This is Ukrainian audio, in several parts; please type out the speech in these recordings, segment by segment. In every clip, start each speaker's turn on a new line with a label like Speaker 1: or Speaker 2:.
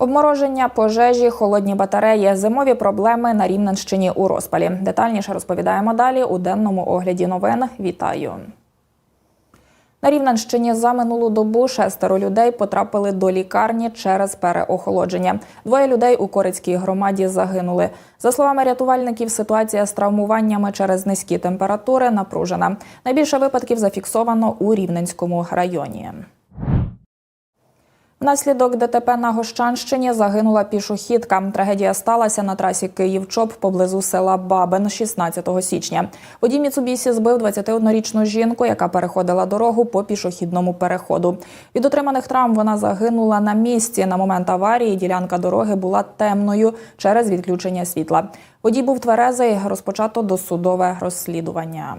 Speaker 1: Обмороження, пожежі, холодні батареї, зимові проблеми на Рівненщині у розпалі. Детальніше розповідаємо далі у денному огляді новин. Вітаю. На Рівненщині за минулу добу шестеро людей потрапили до лікарні через переохолодження. Двоє людей у Корицькій громаді загинули. За словами рятувальників, ситуація з травмуваннями через низькі температури напружена. Найбільше випадків зафіксовано у Рівненському районі. Внаслідок ДТП на Гощанщині загинула пішохідка. Трагедія сталася на трасі Київ-Чоп поблизу села Бабин 16 січня. Водій Міцубісі збив 21-річну жінку, яка переходила дорогу по пішохідному переходу. Від отриманих травм вона загинула на місці. На момент аварії ділянка дороги була темною через відключення світла. Водій був тверезий. Розпочато досудове розслідування.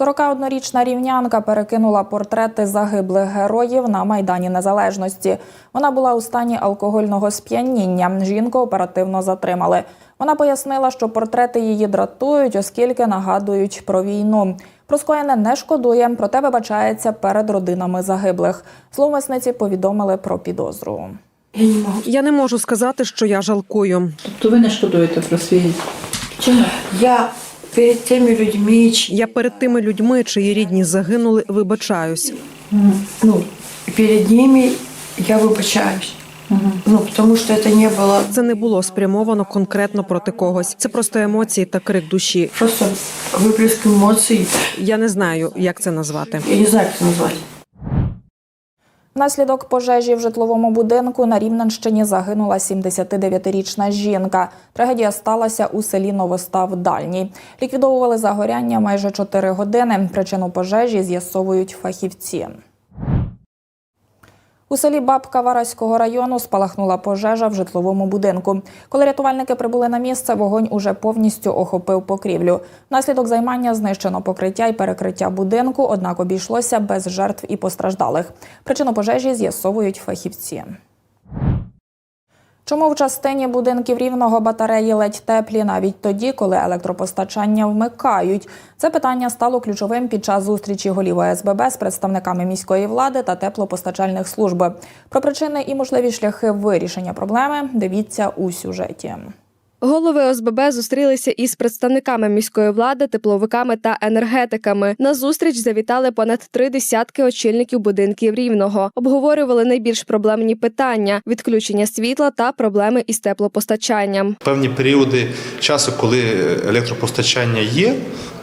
Speaker 1: 41-річна рівнянка перекинула портрети загиблих героїв на Майдані Незалежності. Вона була у стані алкогольного сп'яніння. Жінку оперативно затримали. Вона пояснила, що портрети її дратують, оскільки нагадують про війну. Про скоєне не шкодує, проте вибачається перед родинами загиблих. Зловмисниці повідомили про підозру.
Speaker 2: Я не можу.
Speaker 3: Я не можу сказати, що я жалкую.
Speaker 2: Тобто ви не шкодуєте про свій вчинок? Я перед тими людьми,
Speaker 3: Я перед тими людьми, чиї рідні загинули, вибачаюсь.
Speaker 2: ну, перед ними я вибачаюсь. Ну, тому що це не було
Speaker 3: Це не було спрямовано конкретно проти когось. Це просто емоції та крик душі.
Speaker 2: просто виплеск емоцій.
Speaker 3: Я не знаю, як це назвати.
Speaker 2: Я не знаю, як це назвати.
Speaker 1: Внаслідок пожежі в житловому будинку на Рівненщині загинула 79-річна жінка. Трагедія сталася у селі Новостав Дальній. Ліквідовували загоряння майже 4 години. Причину пожежі з'ясовують фахівці. У селі Бабка Вараського району спалахнула пожежа в житловому будинку. Коли рятувальники прибули на місце, вогонь уже повністю охопив покрівлю. Внаслідок займання знищено покриття і перекриття будинку, однак обійшлося без жертв і постраждалих. Причину пожежі з'ясовують фахівці. Чому в частині будинків рівного батареї ледь теплі навіть тоді, коли електропостачання вмикають? Це питання стало ключовим під час зустрічі голів ОСББ з представниками міської влади та теплопостачальних служб. Про причини і можливі шляхи вирішення проблеми дивіться у сюжеті.
Speaker 4: Голови ОСББ зустрілися із представниками міської влади, тепловиками та енергетиками. На зустріч завітали понад три десятки очільників будинків рівного. Обговорювали найбільш проблемні питання: відключення світла та проблеми із теплопостачанням.
Speaker 5: Певні періоди часу, коли електропостачання є,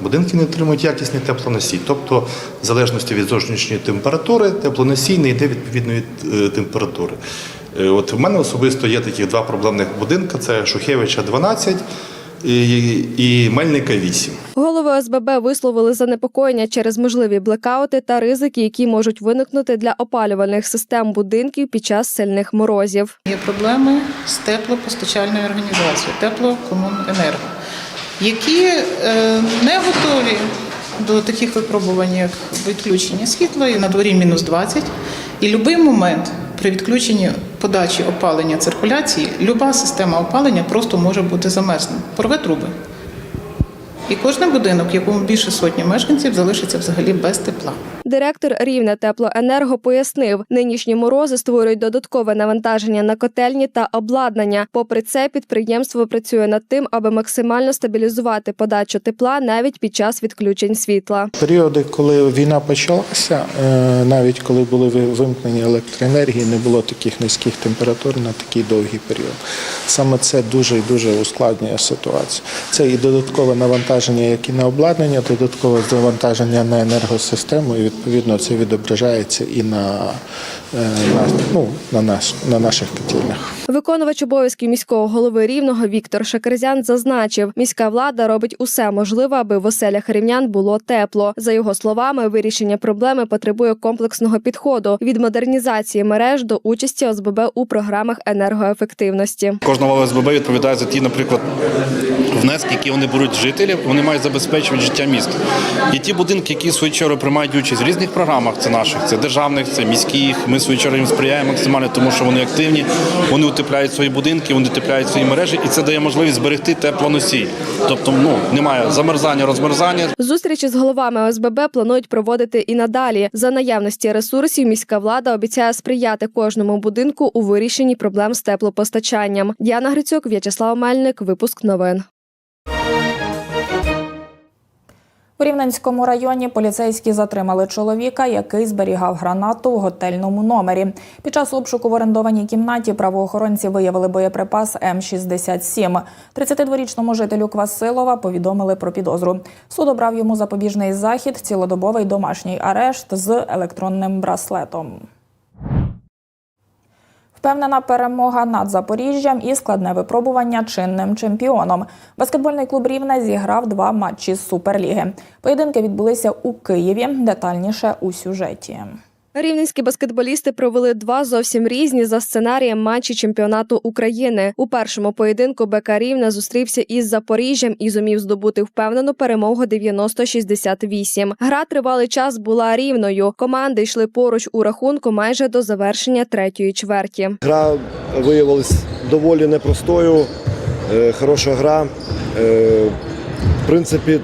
Speaker 5: будинки не отримують якісний теплоносій. Тобто, в залежності від зовнішньої температури, теплоносій не йде відповідної е, температури. Е, От в мене особисто є такі два проблемних будинки: це Шухевича 12 і, і Мельника 8.
Speaker 4: Голови ОСББ висловили занепокоєння через можливі блекаути та ризики, які можуть виникнути для опалювальних систем будинків під час сильних морозів.
Speaker 6: Є проблеми з теплопостачальною організацією, теплокомуненерго, які е, не готові до таких випробувань, як відключення світла, і на дворі мінус 20. І будь-який момент при відключенні подачі опалення циркуляції люба система опалення просто може бути замерзна. Порве труби. І кожен будинок, в якому більше сотні мешканців, залишиться взагалі без тепла.
Speaker 4: Директор Рівне теплоенерго пояснив, нинішні морози створюють додаткове навантаження на котельні та обладнання. Попри це, підприємство працює над тим, аби максимально стабілізувати подачу тепла навіть під час відключень світла.
Speaker 7: Періоди, коли війна почалася, е, навіть коли були ви- вимкнені електроенергії, не було таких низьких температур на такий довгий період. Саме це дуже і дуже ускладнює ситуацію. Це і додаткове навантаження, як і на обладнання, додаткове завантаження на енергосистему, і відповідно це відображається і на, е, на, ну, на, нас, на наших котельнях.
Speaker 4: Виконувач обов'язків міського голови рівного Віктор Шакерзян зазначив, міська влада робить усе можливе, аби в оселях рівнян було тепло. За його словами, вирішення проблеми потребує комплексного підходу від модернізації мереж до участі ОСББ у програмах енергоефективності.
Speaker 8: Кожна ОСББ відповідає за ті, наприклад, внески, які вони беруть жителів, вони мають забезпечувати життя міста. І ті будинки, які свою чергу приймають участь в різних програмах, це наших, це державних, це міських. Ми свою чергу їм сприяємо максимально, тому що вони активні, вони утепляють свої будинки, вони утепляють свої мережі, і це дає можливість зберегти теплоносій. Тобто, ну немає замерзання, розмерзання.
Speaker 4: Зустрічі з головами ОСББ планують проводити і надалі. За наявності ресурсів міська влада обіцяє сприяти кожному будинку у вирішенні проблем з теплопостачанням. Діана Грицюк, В'ячеслав Мельник, випуск новин.
Speaker 1: У Рівненському районі поліцейські затримали чоловіка, який зберігав гранату в готельному номері. Під час обшуку в орендованій кімнаті правоохоронці виявили боєприпас М67. 32-річному жителю Квасилова повідомили про підозру. Суд обрав йому запобіжний захід, цілодобовий домашній арешт з електронним браслетом. Впевнена перемога над Запоріжжям і складне випробування чинним чемпіоном. Баскетбольний клуб Рівне зіграв два матчі з Суперліги. Поєдинки відбулися у Києві. Детальніше у сюжеті.
Speaker 4: Рівненські баскетболісти провели два зовсім різні за сценарієм матчі чемпіонату України. У першому поєдинку БК Рівне зустрівся із Запоріжжям і зумів здобути впевнену перемогу 90-68. Гра тривалий час була рівною. Команди йшли поруч у рахунку майже до завершення третьої чверті.
Speaker 9: Гра виявилась доволі непростою, е, хороша гра. Е, В принципі,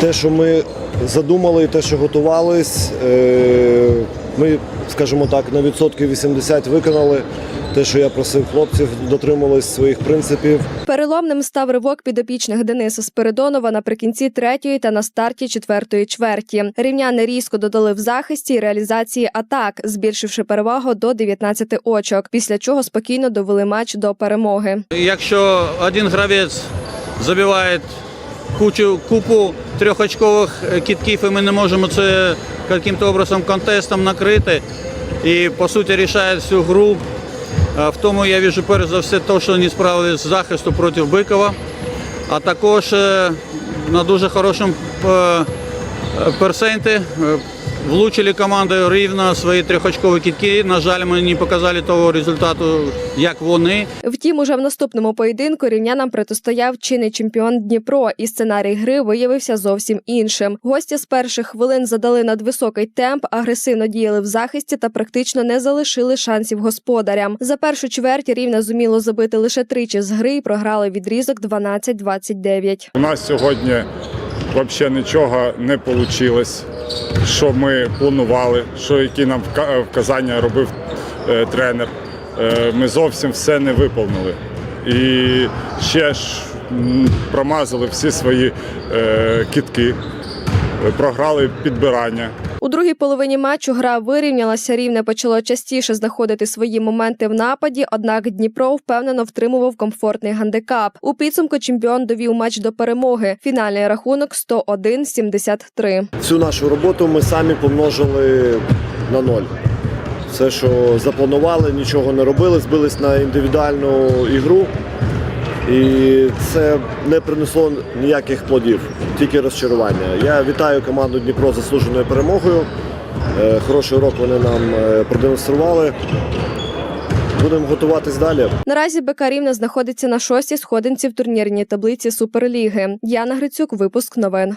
Speaker 9: те, що ми задумали, те, що готувались, е, ми, скажімо так, на відсотків 80 виконали. Те, що я просив хлопців, дотримувались своїх принципів.
Speaker 4: Переломним став ривок підопічних Дениса Спиридонова наприкінці третьої та на старті четвертої чверті. Рівняни різко додали в захисті і реалізації атак, збільшивши перевагу до 19 очок. Після чого спокійно довели матч до перемоги.
Speaker 10: Якщо один гравець забиває кучу, купу трьохочкових е, кітків, і ми не можемо це яким-то образом контестом накрити, і по суті рішає всю гру. Е, В тому я віжу перш за все те, що вони справили з захисту проти Бикова, а також е, на дуже хорошому персенті влучили командою рівно свої трьохочкові кітки. На жаль, ми не показали того результату, як вони.
Speaker 4: Втім, уже в наступному поєдинку рівнянам протистояв чинний чемпіон Дніпро, і сценарій гри виявився зовсім іншим. Гості з перших хвилин задали надвисокий темп, агресивно діяли в захисті та практично не залишили шансів господарям. За першу чверть рівне зуміло забити лише тричі з гри і програли відрізок 12-29.
Speaker 11: У нас сьогодні взагалі нічого не вийшло, що ми планували, що які нам вказання робив е, тренер. Е, Ми зовсім все не виповнили. І ще ж промазали всі свої е, кітки, е, програли підбирання.
Speaker 4: У другій половині матчу гра вирівнялася. Рівне почало частіше знаходити свої моменти в нападі. Однак Дніпро впевнено втримував комфортний гандикап. У підсумку чемпіон довів матч до перемоги. Фінальний рахунок 101-73.
Speaker 9: Всю нашу роботу ми самі помножили на ноль. Все, що запланували, нічого не робили, збились на індивідуальну ігру. І це не принесло ніяких плодів, тільки розчарування. Я вітаю команду Дніпро заслуженою перемогою. Е, Хороший урок вони нам е, продемонстрували. Будемо готуватись далі.
Speaker 4: Наразі БК Рівне знаходиться на шостій сходинці в турнірній таблиці Суперліги. Яна Грицюк, випуск новин.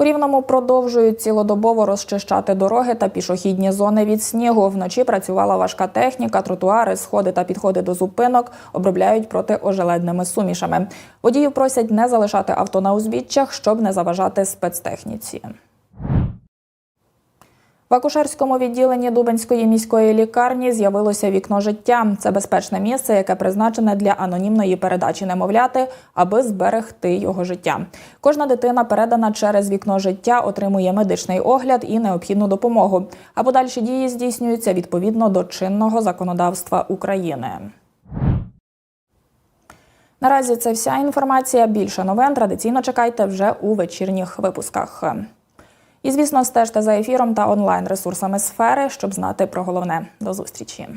Speaker 1: У Рівному продовжують цілодобово розчищати дороги та пішохідні зони від снігу. Вночі працювала важка техніка, тротуари, сходи та підходи до зупинок обробляють протиожеледними сумішами. Водіїв просять не залишати авто на узбіччях, щоб не заважати спецтехніці. В акушерському відділенні Дубенської міської лікарні з'явилося вікно життя. Це безпечне місце, яке призначене для анонімної передачі немовляти, аби зберегти його життя. Кожна дитина, передана через вікно життя, отримує медичний огляд і необхідну допомогу. А подальші дії здійснюються відповідно до чинного законодавства України. Наразі це вся інформація. Більше новин традиційно чекайте вже у вечірніх випусках. І, звісно, стежте за ефіром та онлайн ресурсами сфери, щоб знати про головне. До зустрічі.